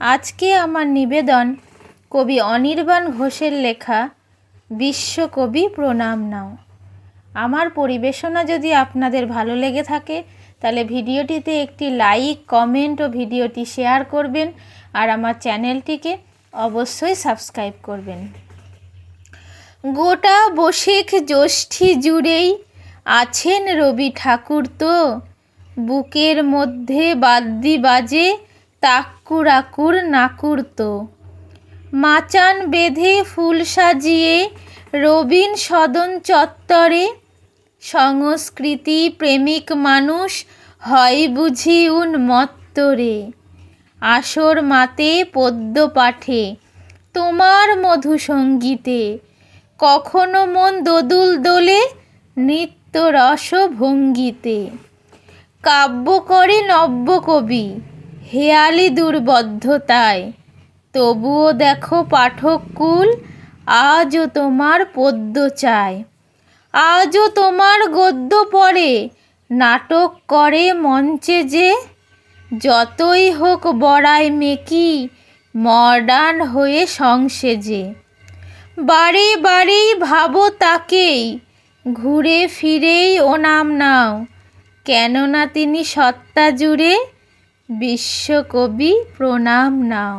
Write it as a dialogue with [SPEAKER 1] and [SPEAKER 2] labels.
[SPEAKER 1] আজকে আমার নিবেদন কবি অনির্বাণ ঘোষের লেখা বিশ্বকবি প্রণাম নাও। আমার পরিবেশনা যদি আপনাদের ভালো লেগে থাকে, তাহলে ভিডিওটিতে একটি লাইক, কমেন্ট ও ভিডিওটি শেয়ার করবেন আর আমার চ্যানেলটিকে অবশ্যই সাবস্ক্রাইব করবেন। গোটা বসেক জ্যৈষ্ঠী জুড়েই আছেন রবি ঠাকুর তো। বুকের মধ্যে বাদ্যি বাজে তাক্কুর আকুর নাকুর তো। মাচান বেঁধে ফুল সাজিয়ে রবীন সদন চত্বরে সংস্কৃতি প্রেমিক মানুষ হয় বুঝি উন্মত্তরে আসর মাতে পদ্য পাঠে, তোমার মধু সঙ্গীতে। কখনো মন দোদুল দোলে নৃত্য রস ভঙ্গিতে কাব্য করে নব্য কবি হেয়ালি দুর্বদ্ধতায়। তবুও দেখো পাঠক কুল আজও তোমার পদ্য চায়। আজও তোমার গদ্য পড়ে, নাটক করে মঞ্চে যে। যতই হোক বড়াই মেকি, মডার্ন হয়ে সংসেজে। বারে বারেই ভাবো তাকেই, ঘুরে ফিরেই ও নাম নাও। কেননা তিনি সত্তা জুড়ে বিশ্বকবি প্রণাম নাও।